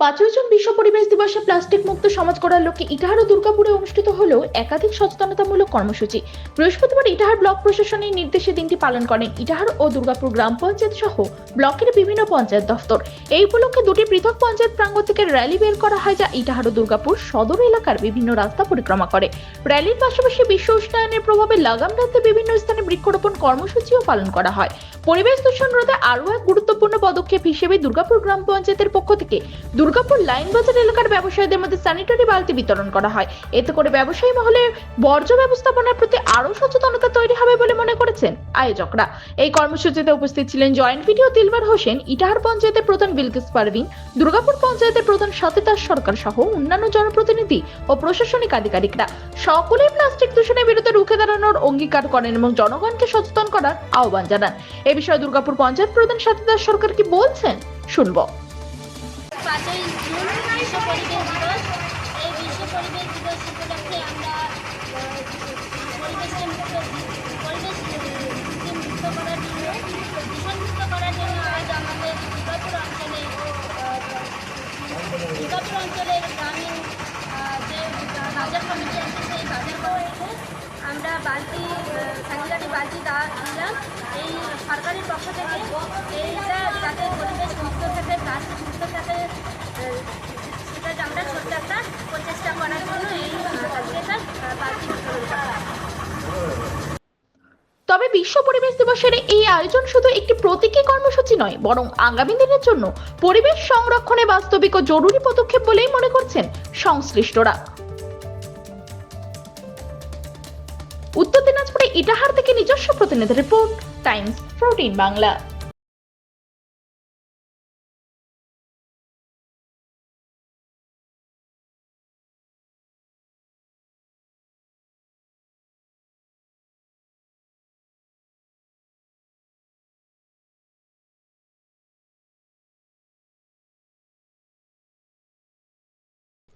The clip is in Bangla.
পাঁচই জুন বিশ্ব পরিবেশ দিবসে প্লাস্টিক মুক্ত সমাজ গড়ার লক্ষ্যে ইটাহার ও দুর্গাপুরে অনুষ্ঠিত হল একাধিক সচেতনতামূলক কর্মসূচি। বৃহস্পতিবার ইটাহার ব্লক প্রশাসনের নির্দেশে দিনটি পালন করেন ইটাহার ও দুর্গাপুর গ্রাম পঞ্চায়েত সহ ব্লকের বিভিন্ন পঞ্চায়েত দফতর। এই উপলক্ষে দুটি পৃথক পঞ্চায়েত প্রাঙ্গণ থেকে র্যালি বের করা হয় যা ইটাহার ও দুর্গাপুর সদর এলাকার বিভিন্ন রাস্তা পরিক্রমা করে। র্যালির পাশাপাশি বিশ্ব উষ্ণায়নের প্রভাবে লাগাম রাখতে বিভিন্ন স্থানে বৃক্ষরোপণ কর্মসূচিও পালন করা হয়। পরিবেশ দূষণ রোধে আরও এক গুরুত্বপূর্ণ পদক্ষেপ হিসেবে দুর্গাপুর গ্রাম পঞ্চায়েতের পক্ষ থেকে দুর্গাপুর লাইন বাজার এলাকার ব্যবসায়ীদের মধ্যে স্যানিটারি বালতি বিতরণ করা হয়। এতে করে ব্যবসায়ী মহলে বর্জ্য ব্যবস্থাপনার প্রতি আরও সচেতনতা তৈরি হবে বলে মনে করেছেন আয়োজকরা। এই কর্মসূচিতে উপস্থিত ছিলেন জয়েন্ট ভিডিও দিলবার হোসেন, ইটাহার পঞ্চায়েতের প্রধান বিলকিস পারভিন, দুর্গাপুর পঞ্চায়েতের প্রধান সতেতাস সরকার সহ অন্যান্য জনপ্রতিনিধি ও প্রশাসনিক আধিকারিকরা। সকলেই প্লাস্টিক দূষণের বিরুদ্ধে রুখে দাঁড়ানোর অঙ্গীকার করেন এবং জনগণকে সচেতন করার আহ্বান জানান। এ বিষয়ে দুর্গাপুর পঞ্চায়েত প্রধান সতেতাস সরকার কি বলছেন? শুনব। পাঁচই জুন বিশ্ব পরিবেশ দিবস। এই বিশ্ব পরিবেশ দিবস উপলক্ষে আমরা পরিবেশকে মুক্ত পরিবেশকে মুক্ত করার জন্য দূষণমুক্ত করার জন্য আজ আমাদের দুর্গাপুর অঞ্চলে দুর্গাপুর অঞ্চলের গ্রামীণ যে বাজার কমিটি আছে সেই বাজার কমিটিতে আমরা বালতি স্যানিটারি বালতি দা দিলাম। এই সরকারের পক্ষ থেকে এইটা যাতে পরিবেশ প্লাস্টিক মুক্ত থাকে আমরা ছোট্ট একটা প্রচেষ্টা করার জন্য এই তবে বিশ্ব পরিবেশ দিবসের এই আয়োজন শুধু একটি প্রতীকী কর্মসূচি নয়, বরং আগামী দিনের জন্য পরিবেশ সংরক্ষণে বাস্তবিক ও জরুরি পদক্ষেপ বলেই মনে করছেন সংশ্লিষ্টরা। উত্তর দিনাজপুরে ইটাহার থেকে নিজস্ব প্রতিনিধি রিপোর্ট, টাইমস প্রোটিন বাংলা।